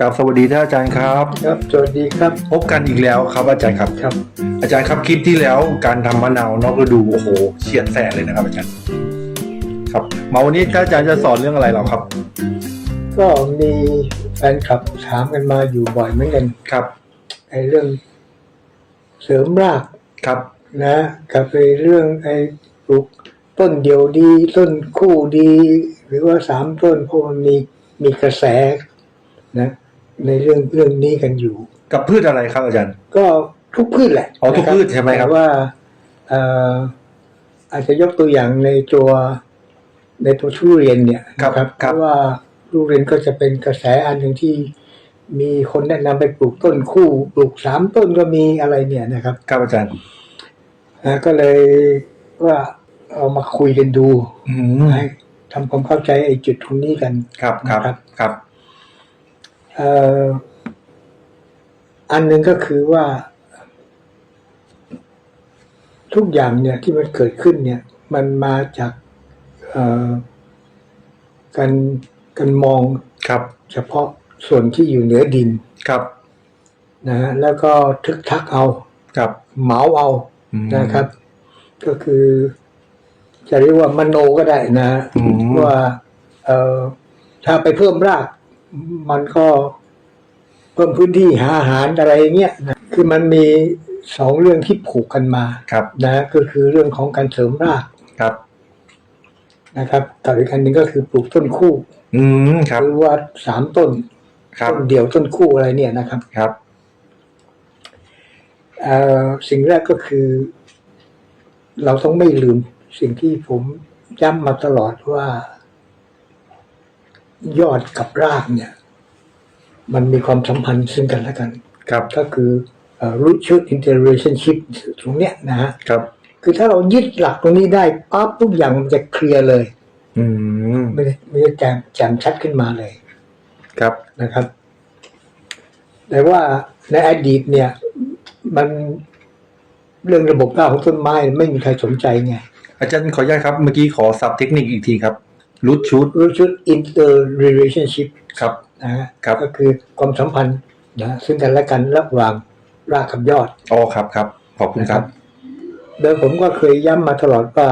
กับสวัสดีท่านอาจารย์ครับครับ สวัสดีครับ พบกันอีกแล้วครับอาจารย์ครับ ครับ อาจารย์ครับคลิปที่แล้วการทำมะนาวนอกฤดูโอ้โหเฉียดแสนเลยนะครับ อาจารย์ ครับมาวันนี้ท่านอาจารย์จะสอนเรื่องอะไรเราครับ ก็มีแฟนคลับถามกันมาอยู่บ่อยเหมือนกันครับไอ้เรื่อง เสริมรากครับ นะกับไอ้เรื่องไอ้ปลูกต้นเดียวดี ต้นคู่ดี หรือว่าสามต้นเพราะมันมีมีกระแสนะ ในเรื่องเรื่องนี้กันอยู่ กับพืชอะไรครับอาจารย์ ก็ทุกพืชแหละอ๋อทุกนะพืชใช่ไหมครับแต่ว่าเอ่ออาจจะยกตัวอย่างในตัวในตัวทุเรียนเนี่ยครับนะครับเพราะว่าทุเรียนก็จะเป็นกระแสอันหนึ่งที่มีคนแนะนำไปปลูกต้นคู่ปลูกสามต้นก็มีอะไรเนี่ยนะครับ ครับอาจารย์อ่าก็เลยว่าเอามาคุยกันดูอืมให้ทำความเข้าใจไอ้จุดตรงนี้กันครับครับนะครับครับเอ่ออันหนึ่งก็คือว่า ทุกอย่างเนี่ยที่มันเกิดขึ้นเนี่ย มันมาจากเอ่อการการมองครับ เฉพาะส่วนที่อยู่เหนือดินครับนะฮะแล้วก็ทึกทักเอาครับเหมาเอาอืมนะครับ ก็คือ จะเรียกว่ามโนก็ได้นะอืมว่าเอ่อถ้าไปเพิ่มราก มันก็เพิ่มพื้นที่หาอาหารอะไรเงี้ยนะคือมันมีสองเรื่องที่ผูกกันมาครับ นะก็คือเรื่องของการเสริมรากครับ นะครับกับอีกอันหนึ่งก็คือปลูกต้นคู่ อืมครับหรือว่าสามต้นครับต้นเดี่ยวต้นคู่อะไรเนี่ยนะครับครับเอ่อสิ่งแรกก็คือ เราต้องไม่ลืมสิ่งที่ผมย้ำมาตลอดว่า ยอดกับรากเนี่ย มันมีความสัมพันธ์ซึ่งกันและกัน ครับ ก็คือเอ่อ root shoot interrelationship ตรงเนี้ยนะฮะครับ คือถ้าเรายึดหลักตรงนี้ได้ปั๊บทุกอย่างมันจะเคลียร์เลย อืมไม่ได้ไม่ได้แจ่มแจ่มชัดขึ้นมาเลย ครับนะครับ แต่ว่าในอดีตเนี่ย มันเรื่องระบบรากของต้นไม้ไม่มีใครสนใจไงอาจารย์ขออนุญาตครับ เมื่อกี้ขอสับเทคนิคอีกทีครับ รูทชูด root shoot interrelationship ครับ นะฮะครับ ก็คือความสัมพันธ์นะซึ่งกันและกันระหว่างรากกับยอด อ๋อครับครับ ขอบคุณครับ โดยผมก็เคยย้ำมาตลอดว่า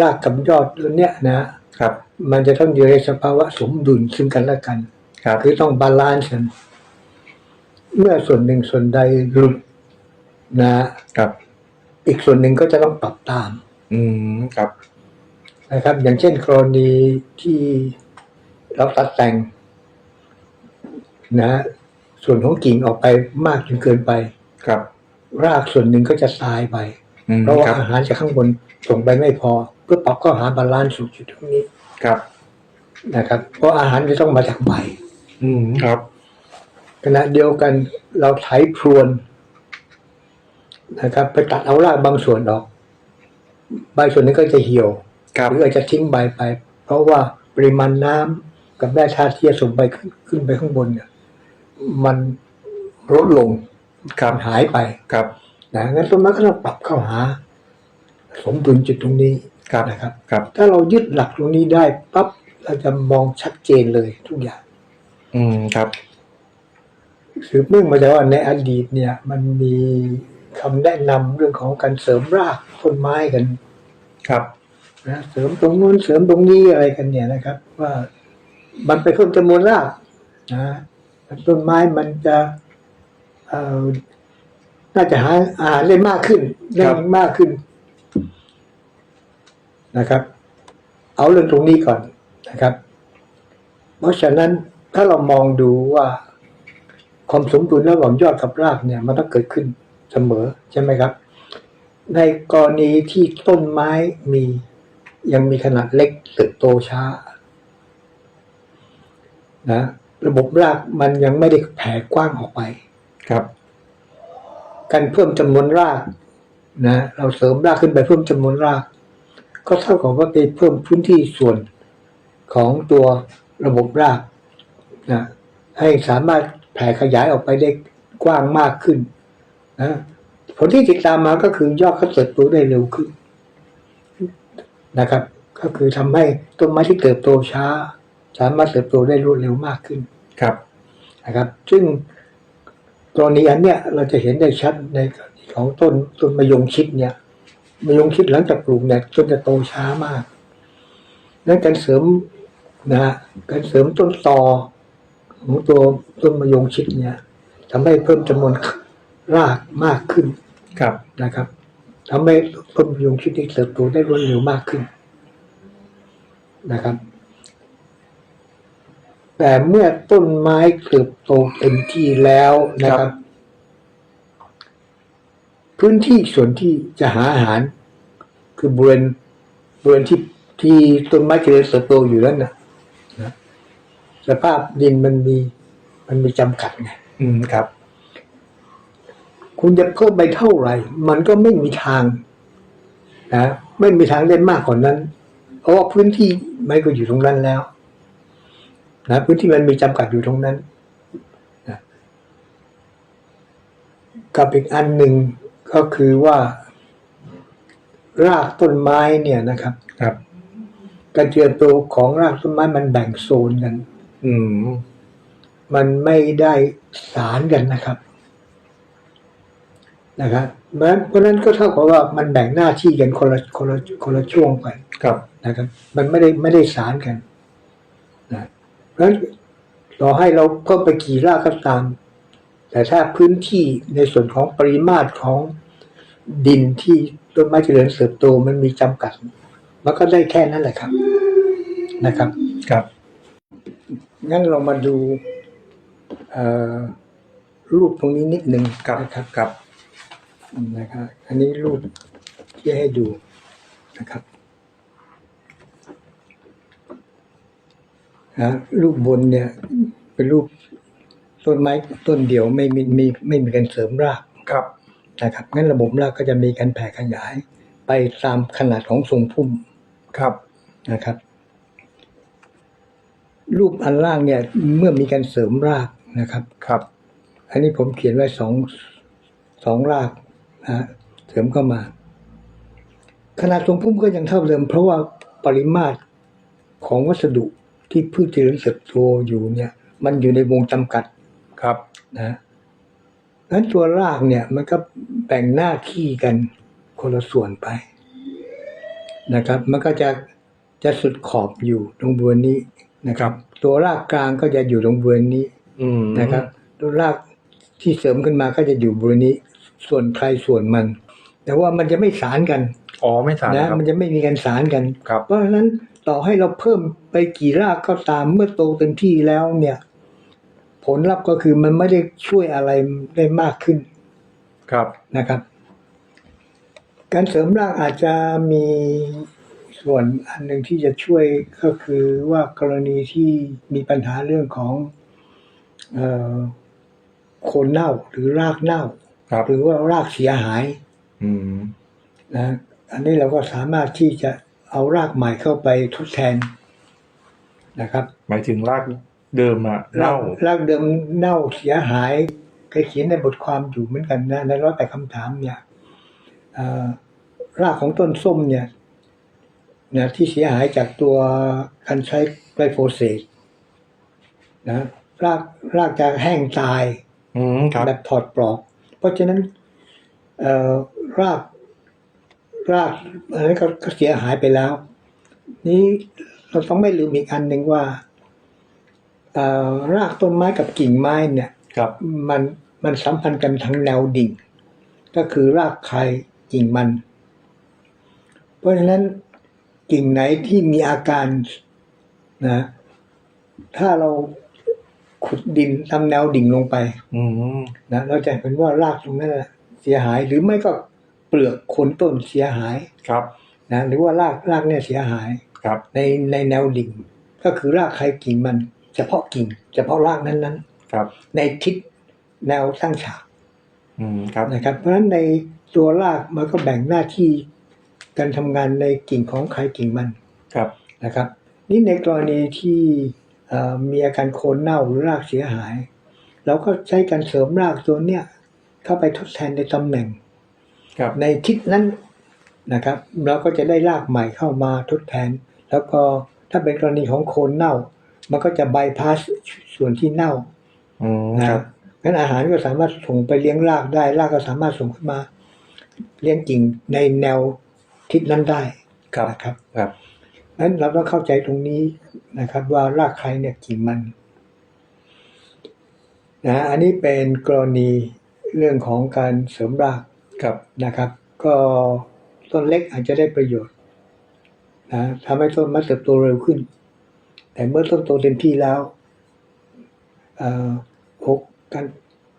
รากกับยอดตัวเนี้ยนะครับ มันจะต้องอยู่ในสภาวะสมดุลซึ่งกันและกันครับคือต้องบาลานซ์กันเมื่อส่วนหนึ่งส่วนใดหลุดนะ ครับ อีกส่วนหนึ่งก็จะต้องปรับตาม อืมครับ นะครับ อย่างเช่นกรณีที่เราตัดแต่งนะส่วนของกิ่งออกไปมากจนเกินไปครับ รากส่วนหนึ่งก็จะตายไปอืมเพราะว่าครับอาหารจากข้างบนส่งไปไม่พอ เพื่อปรับเข้าหาบาลานซ์สู่จุดตรงนี้ครับนะครับ เพราะอาหารจะต้องมาจากใบอืมครับขณะเดียวกันเราไถพรวนนะครับ ไปตัดเอารากบางส่วนออก ใบส่วนนี้ก็จะเหี่ยวครับ หรืออาจจะทิ้งใบไป เพราะว่าปริมาณน้ำกับแร่ธาตุที่จะส่งไปขึ้นขึ้นไปข้างบนเนี่ยมันลดลงครับหายไปครับนะงั้นต้นไม้ก็ต้องปรับเข้าหา สมดุลจุดตรงนี้ครับนะครับครับ ถ้าเรายึดหลักตรงนี้ได้ปั๊บเราจะมองชัดเจนเลยทุกอย่าง อืมครับสืบเนื่องมาจากว่าในอดีตเนี่ย มันมีคำแนะนำเรื่องของการเสริมรากต้นไม้กัน ครับ นะเสริมตรงนู้นเสริมตรงนี้อะไรกันเนี่ยนะครับ ว่ามันไปเพิ่มจำนวนรากนะต้นไม้มันจะเอ่อน่าจะหาอาหารได้มากขึ้นได้มากขึ้นนะครับ เอาเรื่องตรงนี้ก่อนนะครับ เพราะฉะนั้นถ้าเรามองดูว่าความสมดุลระหว่างยอดกับรากเนี่ย มันต้องเกิดขึ้นเสมอใช่ไหมครับ ในกรณีที่ต้นไม้มี ยังมีขนาดเล็กเติบโตช้านะระบบรากมันยังไม่ได้แผ่กว้างออกไปครับ การเพิ่มจำนวนรากนะเราเสริมรากขึ้นไปเพิ่มจำนวนราก ก็เท่ากับว่าไปเพิ่มพื้นที่ส่วนของตัวระบบรากนะให้สามารถแผ่ขยายออกไปได้กว้างมากขึ้นนะผลที่ติดตามมาก็คือยอดเขาเติบโตได้เร็วขึ้น นะครับ ก็คือทำให้ต้นไม้ที่เติบโตช้า สามารถเติบโตได้รวดเร็วมากขึ้นครับนะครับ ซึ่งกรณีอันเนี้ยเราจะเห็นได้ชัดในกรณีของต้นต้นมะยงชิดเนี่ยมะยงชิดหลังจากปลูกเนี่ยต้นจะโตช้ามากนั้นการเสริมนะฮะการเสริมต้นตอของตัวต้นมะยงชิดเนี่ยทำให้เพิ่มจำนวนรากมากขึ้นครับนะครับ ทำให้ต้นมะยงชิดได้เติบโตได้รวดเร็วมากขึ้นนะครับ แต่เมื่อต้นไม้เติบโตเต็มที่แล้วนะครับ พื้นที่ส่วนที่จะหาอาหาร คือบริเวณบริเวณที่ที่ต้นไม้เจริญเติบโตอยู่นั้นนะนะสภาพดินมันมีมันมีจำกัดไง อืมครับ คุณจะเพิ่มไปเท่าไหร่ มันก็ไม่มีทางนะไม่มีทางได้มากกว่านั้น เพราะว่าพื้นที่มันก็อยู่ตรงนั้นแล้วนะพื้นที่มันมีจำกัดอยู่ตรงนั้นนะกับอีกอันหนึ่งก็คือว่ารากต้นไม้เนี่ยนะครับครับการเจริญโตของรากต้นไม้มันแบ่งโซนกัน อืม มันไม่ได้สารกันนะครับ นะครับเพราะฉะนั้นเพราะฉะนั้นก็เท่ากับว่ามันแบ่งหน้าที่กันคนละคนละคนละช่วงไปครับนะครับ มันไม่ได้ไม่ได้สารกันนะเพราะฉะนั้นต่อให้เราเพิ่มไปกี่รากก็ตาม แต่ถ้าพื้นที่ในส่วนของปริมาตรของดินที่ต้นไม้เจริญเติบโตมันมีจำกัด มันก็ได้แค่นั้นแหละครับนะครับครับงั้นเรามาดูเอ่อรูปตรงนี้นิดหนึ่งครับนะครับครับ นะครับอันนี้รูปที่ให้ดูนะครับนะรูปบนเนี่ย เป็นรูปต้นไม้ต้นเดียวไม่มีมีไม่มีการเสริมรากครับนะครับงั้นระบบรากก็จะมีการแผ่ขยาย ไปตามขนาดของทรงพุ่มครับนะครับ รูปอันล่างเนี่ย เมื่อมีการเสริมรากนะครับครับ อันนี้ผมเขียนไว้สองสองราก นะเสริมเข้ามา ขนาดทรงพุ่มก็ยังเท่าเดิม เพราะว่าปริมาตรของวัสดุที่พืชเจริญเติบโตอยู่เนี่ย มันอยู่ในวงจำกัดครับนะงั้นตัวรากเนี่ย มันก็แบ่งหน้าที่กันคนละส่วนไปนะครับ มันก็จะจะสุดขอบอยู่ตรงบริเวณนี้นะครับ ตัวรากกลางก็จะอยู่ตรงบริเวณนี้อืมนะครับ ตัวรากที่เสริมขึ้นมาก็จะอยู่บริเวณนี้ ส่วนใครส่วนมัน แต่ว่ามันจะไม่สารกันอ๋อไม่สารนะครับมันจะไม่มีการสารกันครับเพราะฉะนั้นต่อให้เราเพิ่มไปกี่รากก็ตามเมื่อโตเต็มที่แล้วเนี่ย ผลลัพธ์ก็คือมันไม่ได้ช่วยอะไรได้มากขึ้น ครับนะครับ การเสริมรากอาจจะมีส่วนอันหนึ่งที่จะช่วยก็คือว่ากรณีที่มีปัญหาเรื่องของเอ่อโคนเน่าหรือรากเน่า ครับหรือว่ารากเสียหายอืมนะอันนี้เราก็สามารถที่จะเอารากใหม่เข้าไปทดแทนนะครับหมายถึงรากเดิมอะเน่ารากรากเดิมเน่าเสียหายเคยเขียนในบทความอยู่เหมือนกันนะในร้อยแปดคำถามเนี่ยเอ่อรากของต้นส้มเนี่ยนะที่เสียหายจากตัวการใช้ไกลโฟเสตนะรากรากจะแห้งตายอืมครับแบบถอดปลอก เพราะฉะนั้นเอ่อรากรากอันนั้นก็ก็เสียหายไปแล้ว นี้เราต้องไม่ลืมอีกอันหนึ่งว่าเอ่อรากต้นไม้กับกิ่งไม้เนี่ยครับมันมันสัมพันธ์กันทั้งแนวดิ่ง ก็คือรากใครกิ่งมัน เพราะฉะนั้นกิ่งไหนที่มีอาการนะ ถ้าเรา ขุดดินตามแนวดิ่งลงไป อืมนะเราจะเห็นว่ารากตรงนั้นน่ะเสียหายหรือไม่ก็เปลือกโคนต้นเสียหายครับนะหรือว่ารากรากเนี่ยเสียหายครับ ในในแนวดิ่ง ก็คือรากใครกิ่งมัน เฉพาะกิ่ง เฉพาะรากนั้นครับๆในทิศแนวตั้งฉากอืมครับนะครับ เพราะฉะนั้นในตัวรากมันก็แบ่งหน้าที่การทำงานในกิ่งของใครกิ่งมันครับนะครับ นี่ในกรณีที่เอ่อ มีอาการโคนเน่าหรือรากเสียหาย เราก็ใช้การเสริมรากตัวเนี้ยเข้าไปทดแทนในตำแหน่งครับในทิศนั้นนะครับ เราก็จะได้รากใหม่เข้ามาทดแทน แล้วก็ถ้าเป็นกรณีของโคนเน่า มันก็จะบายพาสส่วนที่เน่าอืมนะครับงั้นอาหารก็สามารถส่งไปเลี้ยงรากได้รากก็สามารถส่งขึ้นมา เลี้ยงกิ่งในแนวทิศนั้นได้ครับนะครับครับ นั้นเราต้องเข้าใจตรงนี้นะครับ ว่ารากใครเนี่ยกิ่งมันนะอันนี้เป็นกรณีเรื่องของการเสริมรากครับนะครับ ก็ต้นเล็กอาจจะได้ประโยชน์นะทำให้ต้นไม้เติบโตเร็วขึ้น แต่เมื่อต้นโตเต็มที่แล้วเอ่อโอกการ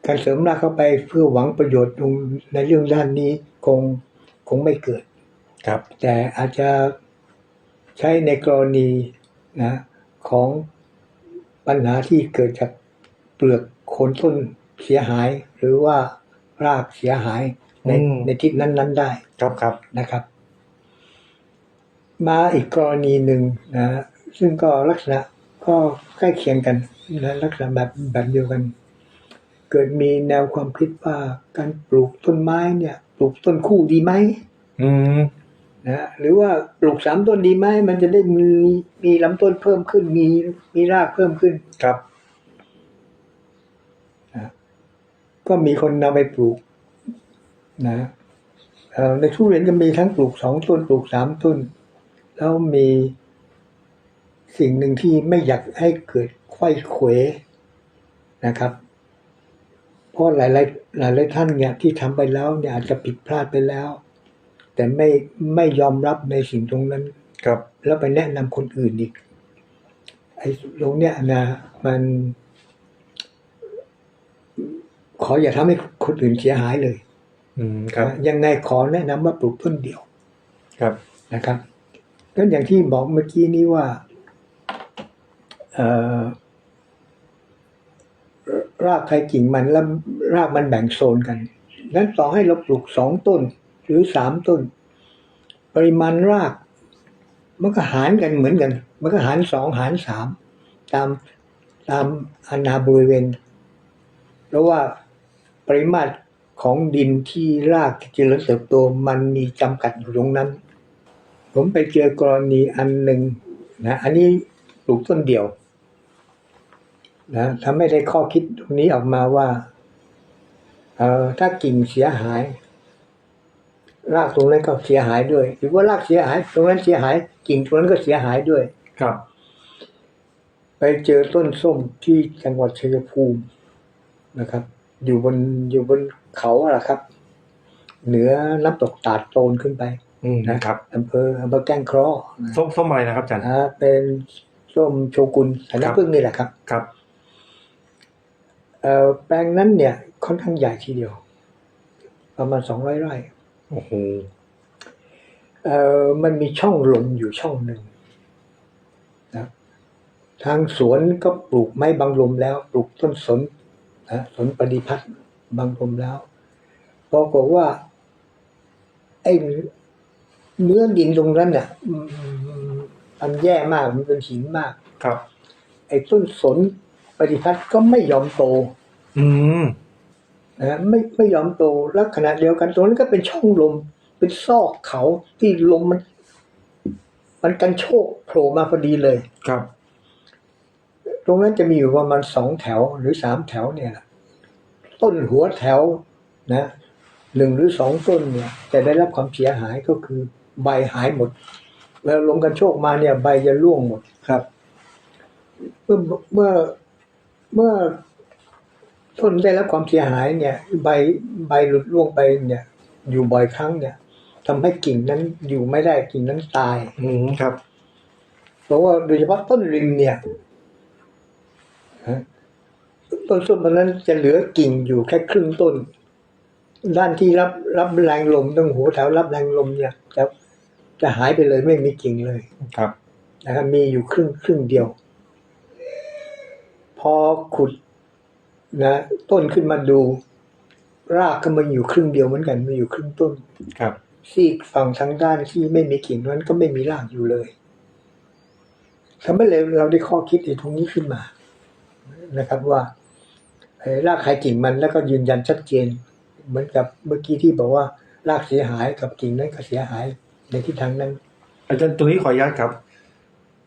การเสริมรากเข้าไปเพื่อหวังประโยชน์ตรงในเรื่องด้านนี้คงคงไม่เกิด ครับ แต่อาจจะ ใช้ในกรณีนะของปัญหาที่เกิดจากเปลือกโคนต้นเสียหาย หรือว่ารากเสียหายในอืม ในทิศนั้น ๆ ได้ครับครับ นะครับ มาอีกกรณีหนึ่งนะซึ่งก็ลักษณะก็ใกล้เคียงกันนะลักษณะแบบแบบเดียวกัน เกิดมีแนวความคิดว่าการปลูกต้นไม้เนี่ย ปลูกต้นคู่ดีไหม อืม นะหรือว่าปลูกสามต้นดีไหมมันจะได้มีมีลำต้นเพิ่มขึ้น มีมีรากเพิ่มขึ้นครับก็มีคนนำไปปลูก นะเอ่อในทุเรียนก็มีทั้งปลูกสองต้นปลูกสามต้น แล้วมีสิ่งหนึ่งที่ไม่อยากให้เกิดไขว้เขวนะครับ เพราะหลายหลายหลายหลายท่านเนี่ยที่ทำไปแล้วเนี่ยอาจจะผิดพลาดไปแล้ว แต่ไม่ไม่ยอมรับในสิ่งตรงนั้น ครับ แล้วไปแนะนำคนอื่นอีก ไอ้ตรงเนี้ยนะมัน ขออย่าทำให้คนอื่นเสียหายเลย อืมครับนะยังไงขอแนะนำว่าปลูกต้นเดียว ครับนะครับก็อย่างที่บอกเมื่อกี้นี้ว่าเอ่อรากใครกิ่งมันแล้วรากมันแบ่งโซนกันนั้นต่อให้เราปลูกสองต้น หรือสามต้น ปริมาณราก มันก็หารกันเหมือนกัน มันก็หารสองหารสามตามตามอาณาบริเวณเพราะว่าปริมาตรของดินที่รากเจริญเติบโตมันมีจำกัดอยู่ตรงนั้น ผมไปเจอกรณีอันหนึ่งนะอันนี้ปลูกต้นเดียวนะทำให้ได้ข้อคิดตรงนี้ออกมาว่า เออถ้ากิ่งเสียหาย รากตรงนั้นก็เสียหายด้วยหรือว่ารากเสียหาย ตรงนั้นเสียหายกิ่งตรงนั้นก็เสียหายด้วย ครับ ไปเจอต้นส้มที่จังหวัดชัยภูมินะครับ อยู่บนอยู่บนเขาอะครับ เหนือน้ำตกตาดโตนขึ้นไปอืมนะครับอำเภออำเภอแก้งเคราะห์นะส้มส้มอะไรนะครับอาจารย์อ่าเป็นส้มโชกุนสันครัน้ำบผึ้งนี่แหละครับ ครับเอ่อแปลงนั้นเนี่ยค่อนข้างใหญ่ทีเดียว ประมาณสองร้อยไร่ โอ้โหเอ่อมันมีช่องลมอยู่ช่องหนึ่งนะทางสวนก็ปลูกไม้บางลมแล้ว ปลูกต้นสนนะสนปฏิพัฒน์บางลมแล้วปรากฏว่าไอ้เนื้อดินตรงนั้นเนี่ยอืมมันแย่มากมันเป็นหินมาก ครับ ไอ้ต้นสนปฏิพัฒน์ก็ไม่ยอมโต อืม นะไม่ไม่ยอมโตแล้วขณะเดียวกันตรงนั้นก็เป็นช่องลม เป็นซอกเขาที่ลมมัน มันกันโชกโผล่มาพอดีเลยครับ ตรงนั้นจะมีอยู่ประมาณสองแถวหรือสามแถวเนี่ยแหละต้นหัวแถวนะหนึ่งหรือสองต้นเนี่ยจะได้รับความเสียหายก็คือ ใบหายหมด แล้วลมกันโชกมาเนี่ย ใบจะร่วงหมดครับ เมื่อเมื่อเมื่อ ต้นได้รับความเสียหายเนี่ย ใบใบหลุดร่วงไปเนี่ย อยู่บ่อยครั้งเนี่ยทำให้กิ่งนั้นอยู่ไม่ได้กิ่งนั้นตาย อืมครับ เพราะว่าโดยเฉพาะต้นริมเนี่ยฮะต้นส้มมันนั้นจะเหลือกิ่งอยู่แค่ครึ่งต้น ด้านที่รับรับแรงลมตรงหัวแถวรับแรงลมเนี่ยจะจะหายไปเลยไม่มีกิ่งเลยครับนะครับมีอยู่ครึ่งครึ่งเดียว พอขุด นะต้นขึ้นมาดู รากก็มันอยู่ครึ่งเดียวเหมือนกันมันอยู่ครึ่งต้นครับซีกฝั่งทางด้านที่ไม่มีกิ่งนั้นก็ไม่มีรากอยู่เลยทำให้เราเราได้ข้อคิดในตรงนี้ขึ้นมา นะครับว่าเอ่อรากใครกิ่งมันแล้วก็ยืนยันชัดเจน เหมือนกับเมื่อกี้ที่บอกว่ารากเสียหายกับกิ่งนั้นก็เสียหายในทิศทางนั้น อาจารย์ตรงนี้ขออนุญาตครับ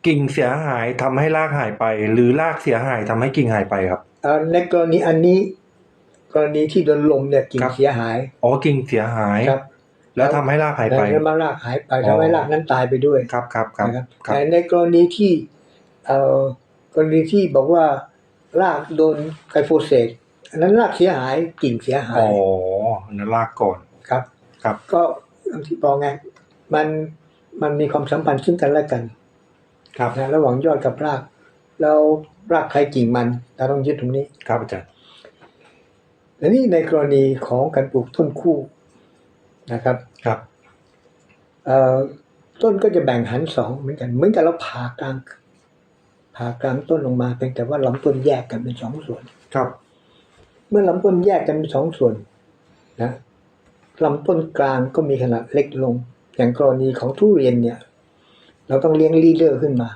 กิ่งเสียหายทำให้รากหายไป หรือรากเสียหายทำให้กิ่งหายไปครับอ่า ในกรณีอันนี้ กรณีที่โดนลมเนี่ยกิ่งครับ เสียหายอ๋อกิ่งเสียหาย ครับแล้วทำให้รากหายไป แล้วมารากหายไปอ๋อ ทำให้รากนั้นตายไปด้วยครับครับครับนะครับครับแต่ในกรณีที่เอ่อกรณีที่บอกว่ารากโดนไกลโฟเสตอันนั้นรากเสียหายกิ่งเสียหาอ๋ยอนั่นรากก่อน ครับ ครับ ก็อย่างที่บอกไงมันมันมีความสัมพันธ์ซึ่งกันและกันครับ นะระหว่างยอดกับราก แล้วรากใครกิ่งมันเราต้องยึดตรงนี้ครับอาจารย์และนี่ในกรณีของการปลูกต้นคู่นะครับครับเอ่อต้นก็จะแบ่งหันสองเหมือนกันเหมือนกับเราผ่ากลางผ่ากลางต้นลงมาเพียงแต่ว่าลำต้นแยกกันเป็นสองส่วน ครับ เมื่อลำต้นแยกกันเป็นสองส่วนนะลำต้นกลางก็มีขนาดเล็กลง อย่างกรณีของทุเรียนเนี่ย เราต้องเลี้ยงลีดเดอร์ขึ้นมา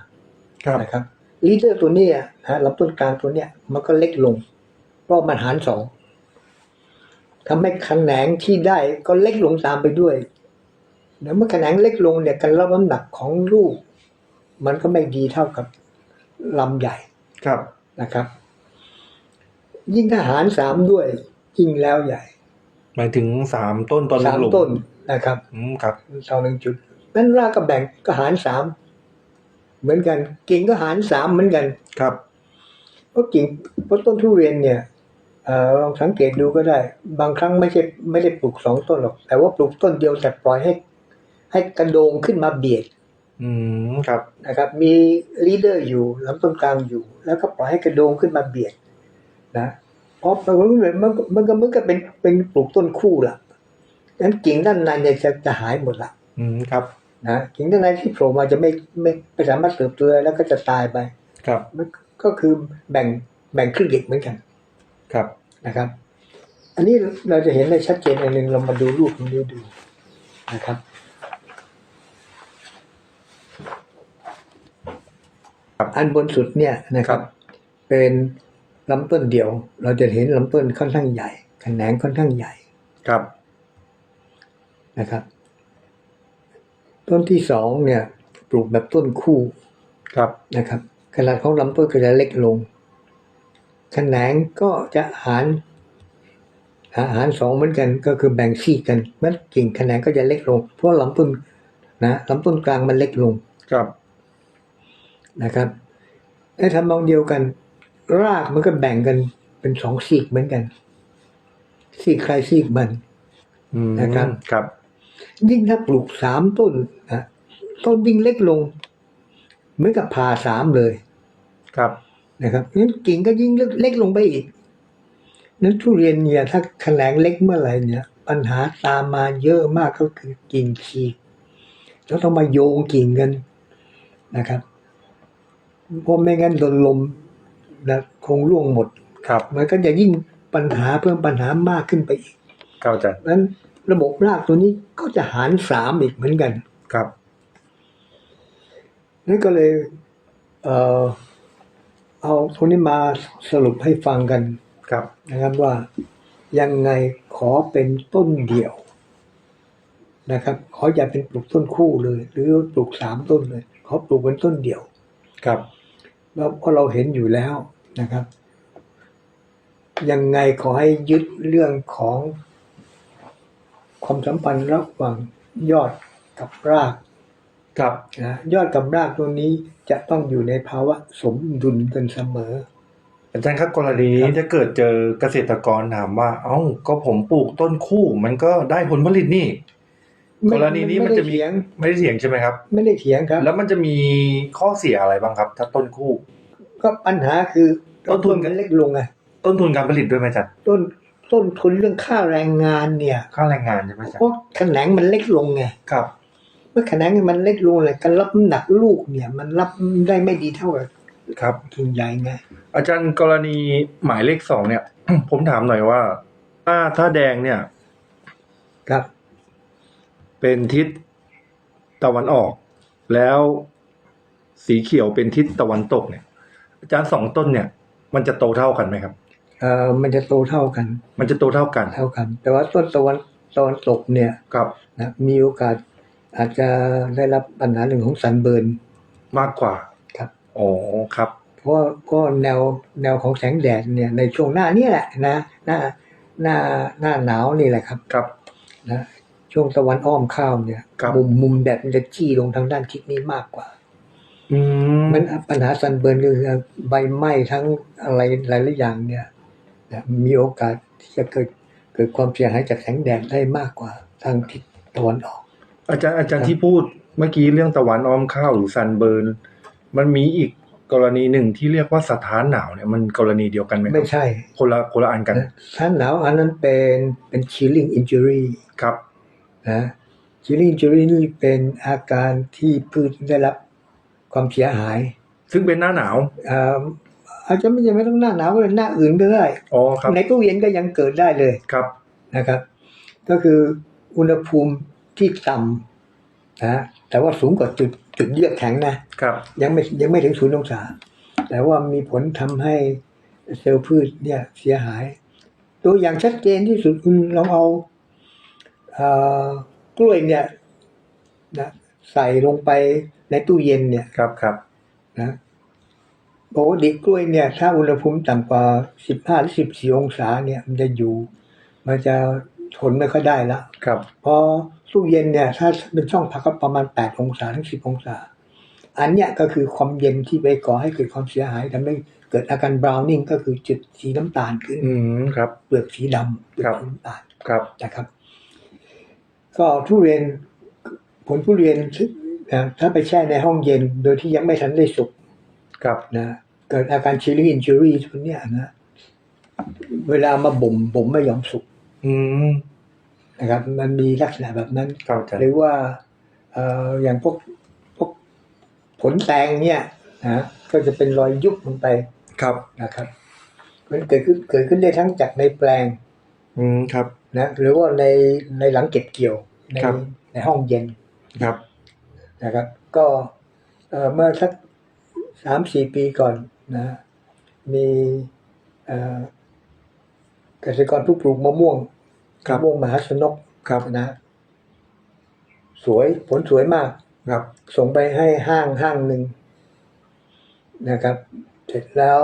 ครับนะครับ ลีดเดอร์ตัวเนี้ยนะลำต้นกลางตัวเนี้ยมันก็เล็กลง เพราะมันหารสองทำให้แขนงที่ได้ก็เล็กลงตามไปด้วยแล้วเมื่อแขนงเล็กลงเนี่ยการรับน้ำหนักของลูก มันก็ไม่ดีเท่ากับลำใหญ่ครับนะครับ ยิ่งทหารสามด้วยยิ่งแล้วใหญ่หมายถึงสามต้นตอนสามหลุมต้นนะครับ อืมครับสองหนึ่งจุดนั้นรากก็แบ่งก็หารสาม เหมือนกัน กิ่งก็หารสามเหมือนกันครับ เพราะกิ่งเพราะต้นทุเรียนเนี่ยเอ่อลองสังเกตดูก็ได้ บางครั้งไม่ใช่ไม่ได้ปลูกสองต้นหรอก แต่ว่าปลูกต้นเดียวแต่ปล่อยให้ ให้กระโดงขึ้นมาเบียด อืมครับนะครับ มีลีดเดอร์อยู่ลำต้นกลางอยู่ แล้วก็ปล่อยให้กระโดงขึ้นมาเบียด นะเพราะมันเหมือนมันมันก็เหมือนกับเป็นเป็นปลูกต้นคู่ล่ะงั้นกิ่งด้านในเนี่ยจะจะหายหมดละอืมครับ นะกิ่งด้านในที่โผล่มาจะไม่ไม่ไม่สามารถเติบโตได้แล้วก็จะตายไป ครับมันก็คือแบ่งแบ่งครึ่งเด็กเหมือนกัน ครับนะครับ อันนี้เราจะเห็นได้ชัดเจนอันหนึ่งเรามาดูรูปตรงนี้ดูนะครับ อันบนสุดเนี่ยนะครับ เป็นลำต้นเดี่ยว เราจะเห็นลำต้นค่อนข้างใหญ่แขนงค่อนข้างใหญ่ ครับนะครับ ต้นที่สองเนี่ยปลูกแบบต้นคู่ครับนะครับ ขนาดของลำต้นก็จะเล็กลงแขนงก็จะหารอาหารสองเหมือนกันก็คือแบ่งซีกกันมันกิ่งแขนงก็จะเล็กลง เพราะลำต้นนะลำต้นกลางมันเล็กลงครับนะครับในทำนองเดียวกัน รากมันก็แบ่งกันเป็นสองซีกเหมือนกันซีกใครซีกมันอืมนะครับครับ ยิ่งถ้าปลูกสามต้นนะต้นยิ่งเล็กลง เหมือนกับผ่าสามเลยครับนะครับงั้นกิ่งก็ยิ่งเล็กเล็กลงไปอีก นั้นทุเรียนเนี่ยถ้าแขนงเล็กเมื่อไหร่เนี่ย ปัญหาตามมาเยอะมากก็คือกิ่งขีดแล้วต้องมาโยงกิ่งกันนะครับเพราะไม่งั้นโดนลมนะคงร่วงหมดครับ มันก็จะยิ่งปัญหาเพิ่มปัญหามากขึ้นไปอีกครับอาจารย์นั้น ระบบรากตัวนี้ก็จะหารสามอีกเหมือนกันครับนั่นก็เลย เอ่อเอาตรงนี้มาสรุปให้ฟังกันครับนะครับว่ายังไงขอเป็นต้นเดี่ยวนะครับ ขออย่าเป็นปลูกต้นคู่เลย หรือปลูกสามต้นเลยขอปลูกเป็นต้นเดี่ยวครับแล้วเพราะเราเห็นอยู่แล้วนะครับ ยังไงขอให้ยึดเรื่องของ ความสัมพันธ์ระหว่างยอดกับรากครับนะยอดกับรากตัวนี้จะต้องอยู่ในภาวะสมดุลกันเสมอ อาจารย์ครับกรณีนี้ถ้าเกิดเจอเกษตรกรถามว่า เอ้าก็ผมปลูกต้นคู่ มันก็ได้ผลผลิตนี่ไม่กรณีนี้มันจะมีไได้เถียงไม่ได้เถียงใช่ไหมครับ ไม่ได้เถียงครับ แล้วมันจะมีข้อเสียอะไรบ้างครับ ถ้าต้นคู่ ก็ปัญหาคือต้นทุนมันเล็กลงไงต้นทุนการผลิตด้วยไหมอาจารย์ต้น ต้นทุนเรื่องค่าแรงงานเนี่ยค่าแรงงานใช่ไหมอาจารเพย์ราะแขนงมันเล็กลงไงครับ เมื่อแขนงมันเล็กลงเลยการรับน้ำหนักลูกเนี่ย มันรับได้ไม่ดีเท่ากับครับกิ่งใหญ่ไงอาจารย์กรณีหมายเลขสองเนี่ย ผมถามหน่อยว่า ถ้าถ้าแดงเนี่ย ครับ เป็นทิศตะวันออก แล้วสีเขียวเป็นทิศตะวันตกเนี่ย อาจารย์สองต้นเนี่ย มันจะโตเท่ากันไหมครับ เอ่อมันจะโตเท่ากัน มันจะโตเท่ากันเท่ากัน แต่ว่าต้นตะวันตะวันตกเนี่ยครับนะมีโอกาสอาจจะได้รับปัญหาเรื่องของสันเบิร์นมากกว่าครับอ๋อครับ เพราะว่าก็แนวแนวของแสงแดดเนี่ยในช่วงหน้านี่แหละนะหน้าหน้าหน้าหนาวนี่แหละครับครับนะช่วงตะวันอ้อมข้าวเนี่ยครับมุมมุมแดดมันจะจี้ลงทางด้านทิศนี้มากกว่าอืมมันปัญหาซันเบิร์นก็คือใบไหม้ทั้งอะไรหลายๆอย่างเนี่ยนะ มีโอกาสที่จะเกิดเกิดความเสียหายจากแสงแดดได้มากกว่าทางทิศตะวันออก อาจารย์อาจารย์ที่พูดเมื่อกี้เรื่องตะวันอ้อมข้าวหรือซันเบิร์นมันมีอีกกรณีหนึ่งที่เรียกว่าสถานหนาวเนี่ยมันกรณีเดียวกันไหมคไม่รับใช่ คนละคนละอันกันนะท่านหนาวอันนั้นเป็นเป็น chilling injury ครับนะ chilling injury นี่เป็นอาการที่พืชได้รับความเสียหาย ซึ่งเป็นหน้าหนาว อ่าอาจจะไม่จำเป็นต้องหน้าหนาวก็เลยหน้าอื่นก็ได้อ๋อครับในตู้เย็นก็ยังเกิดได้เลยครับนะครับ ก็คืออุณหภูมิที่ต่ำนะแต่ว่าสูงกว่าจุดจุดเยือกแข็งนะครับ ยังไม่ยังไม่ถึงศูนย์องศา แต่ว่ามีผลทำให้เซลล์พืชเนี่ยเสียหาย ตัวอย่างชัดเจนที่สุดคุณลองเอาเอ่อกล้วยเนี่ยนะใส่ลงไปในตู้เย็นเนี่ยครับครับนะ ปกติกล้วยเนี่ย ถ้าอุณหภูมิต่ำกว่า 15หรือ14 องศาเนี่ย มันจะอยู่ มันจะทนไม่ค่อยได้ละครับ พอตู้เย็นเนี่ย ถ้าเป็นช่องพักก็ประมาณ 8 องศาถึง 10 องศา อันเนี้ยก็คือความเย็นที่ไปก่อให้เกิดความเสียหายทำให้เกิดอาการบราวนิ่งก็คือจุดสีน้ำตาลขึ้นอืมครับ เปลือกสีดำเปลือกครับสีน้ำตาลครับนะครับ ก็ทุเรียนผลทุเรียนนะถ้าไปแช่ในห้องเย็นโดยที่ยังไม่ทันได้สุก ครับนะเกิดอาการ chilling injury พวกเนี้ยนะเวลามาบ่มบ่มไม่ยอมสุกอืมนะครับ มันมีลักษณะแบบนั้นครับอาจารหรืย์อว่าเอ่ออย่างพวกพวกผลแตงเนี่ยนะก็จะเป็นรอยยุบลงไปครับนะครับมันเกิดขึ้นเกิดขึ้นได้ทั้งจากในแปลง อืมครับนะหรือว่าในในหลังเก็บเกี่ยวในครับในห้องเย็นครับนะครับ ก็เอ่อเมื่อสัก สามสี่ปีก่อนนะมีเอ่อเกษตรกรผู้ปลูกมะม่วงครับมะม่วงมหาชนกครับนะ สวยผลสวยมากครับ ส่งไปให้ห้างห้างหนึ่งนะครับ เสร็จแล้ว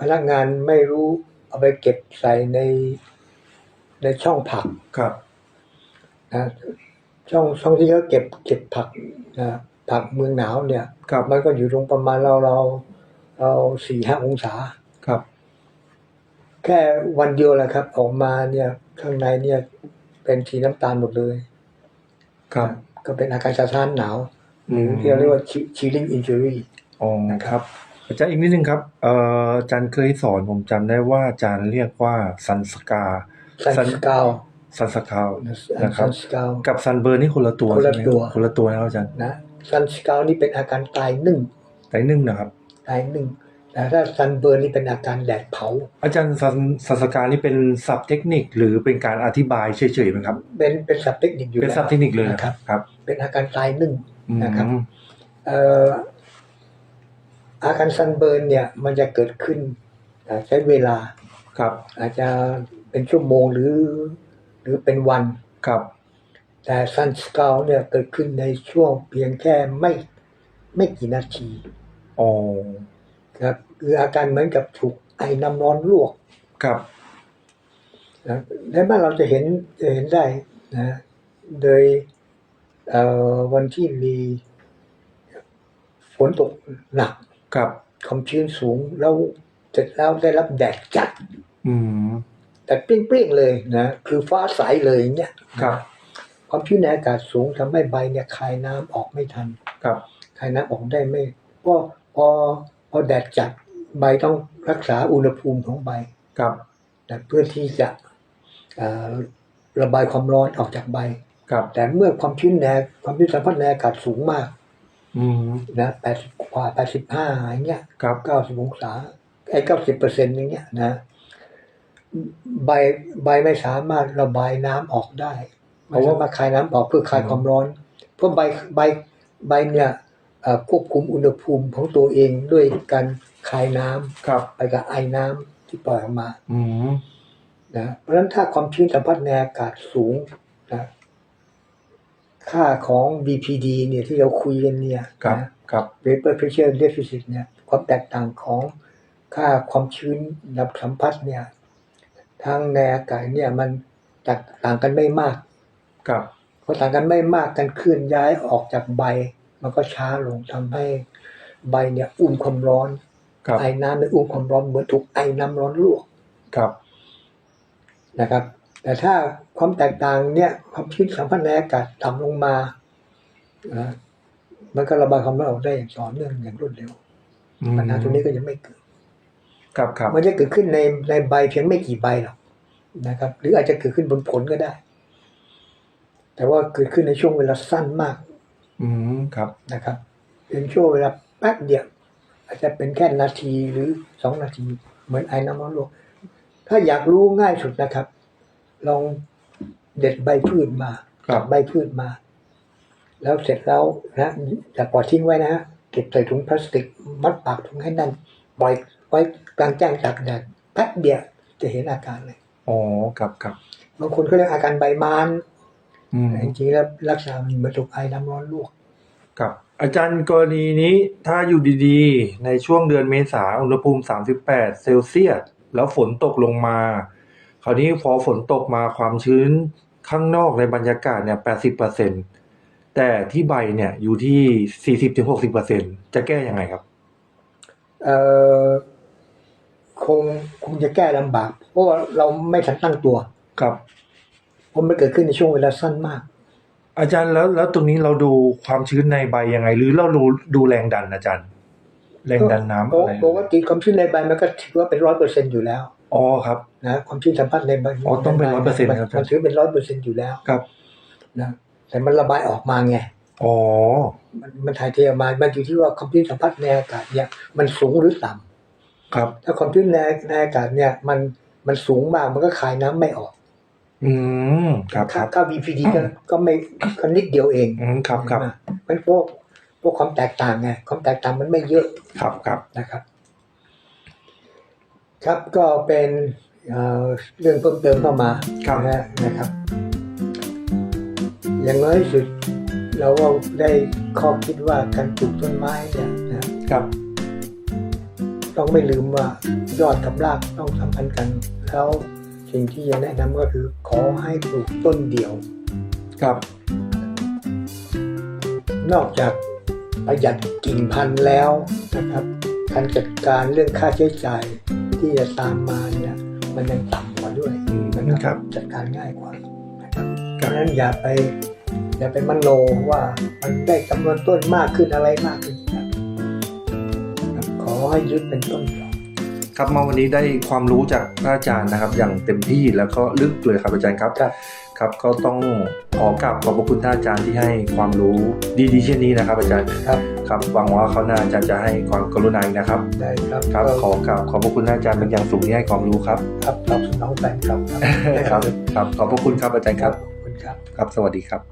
พนักงานไม่รู้เอาไปเก็บใส่ในในช่องผักครับนะช่องช่องที่เขาเก็บเก็บผักนะ ผักเมืองหนาวเนี่ยครับมันก็อยู่ตรงประมาณเราเราเราสี่ห้าองศาครับ แค่วันเดียวแหละครับ ออกมาเนี่ยข้างในเนี่ย เป็นสีน้ำตาลหมดเลย ครับ ก็เป็นอาการสะท้านหนาวอืมที่เราเรียกว่า chilling injury อ๋อครับ อาจารย์อีกนิดนึงครับเอ่ออาจารย์เคยสอนผมจำได้ว่าอาจารย์เรียกว่าซันสกาซันสกาวซันสกาวนะครับซันสกาวกับซันเบิร์นนี่คนละตัวคนละใช่ไหมตัวคนละตัวนะครับอาจารย์นะ ซันสกาวนี่เป็นอาการตายนึ่งแต่นึ่งนะครับตายนึ่งแต่ถ้าซันเบิร์นนี่เป็นอาการแดดเผา อาจารย์ซันซันสกานี่เป็นศัพท์เทคนิค หรือเป็นการอธิบายเฉยๆไหมครับ เป็นเป็นศัพท์เทคนิคอยู่เป็นแล้วศัพท์เทคนิคเลยนะครับ ครับ เป็นอาการตายนึ่งอืมนะครับเอ่ออาการซันเบิร์นเนี่ยมันจะเกิดขึ้นอ่าใช้เวลาครับ อาจจะเป็นชั่วโมงหรือ หรือเป็นวันครับ แต่ซันสกาวเนี่ยเกิดขึ้นในช่วงเพียงแค่ไม่ไม่กี่นาทีอ๋อครับคืออาการเหมือนกับถูกไอ้น้ำร้อนลวกครับนะและบ้านเราจะเห็นจะเห็นได้นะโดยเอ่อวันที่มีฝนตกหนักครับความชื้นสูงแล้วเสร็จแล้วได้รับแดดจัด อืมแต่เปรี้ยงๆเลยนะ คือฟ้าใสเลยเนี่ยครับ ความชื้นในอากาศสูงทำให้ใบเนี่ยคายน้ำออกไม่ทัน ครับ คายน้ำออกได้ไม่พอพอพอแดดจัดใบต้องรักษาอุณหภูมิของใบครับนะเพื่อที่จะเอ่อระบายความร้อนออกจากใบครับแต่เมื่อความชื้นในความชื้นสัมพัทธ์ในอากาศสูงมากอืมนะแปดสิบกว่าแปดสิบห้าอย่างเงี้ยครับเก้าสิบองศาไอ้เก้าสิบเปอร์เซ็นต์อย่างเงี้ยนะ ใบใบไม่สามารถระบายน้ำออกได้ ไม่สามารถคายน้ำออกเพื่อคลายความร้อน เพราะใบใบใบเนี่ยเอ่อควบคุมอุณหภูมิของตัวเองด้วยการคายน้ำครับไปกับไอน้ำที่ปล่อยออกมา อืมนะเพราะฉะนั้นถ้าความชื้นสัมพัทธ์ในอากาศสูงนะค่าของ BPD เนี่ยที่เราคุยกันเนี่ยครับนะครับ vapor pressure deficit เนี่ย ความแตกต่างของค่าความชื้นระดับสัมผัสเนี่ย ทางในอากาศเนี่ยมันแตกต่างกันไม่มาก ครับพอต่างกันไม่มากกันเคลื่อนย้ายออกจากใบ มันก็ช้าลงทำให้ใบเนี่ยอุ้มความร้อนครับไอ้น้ำในอุ้มความร้อนเหมือนถูกไอ้น้ำร้อนลวกครับนะครับ แต่ถ้าความแตกต่างเนี่ยความชื้นสัมพันธ์ในอากาศต่ำลงมานะมันก็ระบายความร้อนออกได้อย่างต่อเนื่องอย่างรวดเร็วอืมปัญหาตรงนี้ก็ยังไม่เกิดครับครับมันจะเกิดขึ้นในในใบเพียงไม่กี่ใบหรอกนะครับ หรืออาจจะเกิดขึ้นบนผลก็ได้ แต่ว่าเกิดขึ้นในช่วงเวลาสั้นมาก อืมครับนะครับ เป็นช่วงเวลาแป๊บเดียว อาจจะเป็นแค่นาทีหรือสองนาที เหมือนไอ้น้ำร้อนลวกถ้าอยากรู้ง่ายสุดนะครับ ลองเด็ดใบพืชมาครับใบพืชมา แล้วเสร็จแล้วนะแต่ปล่อยทิ้งไว้นะฮะเก็บใส่ถุงพลาสติก มัดปากถุงให้แนั่นปล่อยไว้กลางแจ้งตากแดดแป๊บเดียวจะเห็นอาการเลยอ๋อครับครับบางคนก็เรียกอาการใบมานอืม แต่จริงๆแล้วลักษณะมันเหมือนถูกไอ้น้ำร้อนลวก ครับ อาจารย์กรณีนี้ถ้าอยู่ดีๆ ในช่วงเดือนเมษาอุณหภูมิ 38 เซลเซียส แล้วฝนตกลงมา คราวนี้พอฝนตกมาความชื้นข้างนอกในบรรยากาศเนี่ย 80%แต่ที่ใบเนี่ยอยู่ที่ 40-60%จะแก้ยังไงครับ เอ่อคงคงจะแก้ลำบาก เพราะว่าเราไม่ทันตั้งตัว ครับ เพราะมันเกิดขึ้นในช่วงเวลาสั้นมาก อาจารย์แล้วแล้วตรงนี้เราดูความชื้นในใบยังไง หรือเราดูดูแรงดันอาจารย์ แรงดันน้ำปอะไรปกติความชื้นในใบมันก็ถือว่าเป็นร้อยเปอร์เซ็นอยู่แล้วอ๋อครับนะความชื้นสัมผัสในใบอ๋อต้องเป็น100%มัครับมันถือเป็นร้อยเปอร์เซ็นอยู่แล้วครับนะแต่มันระบายออกมาไงอ๋อมันมันถ่ายเทออกมา มันอยู่ที่ว่าความชื้นสัมผัสในอากาศเนี่ยมันสูงหรือต่ำครับ ถ้าความชื้นในในอากาศเนี่ยมันมันสูงมากมันก็คายน้ำไม่ออก อืมครับคค่ารับ ค่า VPD ก็ก็ไม่ก็นิดเดียวเองอืมครับครับมันพวกพวกความแตกต่างไงความแตกต่างมันไม่เยอะครับครับนะครับ ครับก็เป็นเอ่อเรื่องเพิ่มเติมเข้ามาครับนะฮะนะครับ อย่างน้อยที่สุด เราก็ได้ข้อคิดว่าการปลูกต้นไม้เนี่ยนะครับต้องไม่ลืมว่ายอดกับรากต้องสัมพันธ์กัน แล้ว สิ่งที่จะแนะนำก็คือขอให้ปลูกต้นเดียว ครับ นอกจากประหยัดกิ่งพันธุ์แล้วนะครับการจัดการเรื่องค่าใช้จ่ายที่จะตามมาเนี่ยมันยังต่ำกว่าด้วยอืมนะครับจัดการง่ายกว่านะครับเพครับราะฉะนั้นอย่าไปอย่าไปมโนว่ามันได้จำนวนต้นมากขึ้นอะไรมากขึ้นครับครับขอให้ยึดเป็นต้นเดียว ครับมาวันนี้ได้ความรู้จากพระอาจารย์นะครับ อย่างเต็มที่แล้วก็ลึกเลยครับอาจารย์ครับครับครับก็ต้องขอกราบขอบพระคุณท่านอาจารย์ที่ให้ความรู้ดีๆเช่นนี้นะครับ อาจารย์ครับครับหวังว่าเขาวหน่าอาจารย์จะให้ความกรุณาอีกนะครับได้ครับครับก็ขอกราบขอบพระคุณท่านอาจารย์เป็นอย่างสูงที่ให้ความรู้ครับครับตอบสนองแฟนครับครับครับขอบพระคุณครับอาจารย์คครัรับบขอบคุณครับครับ สวัสดีครับ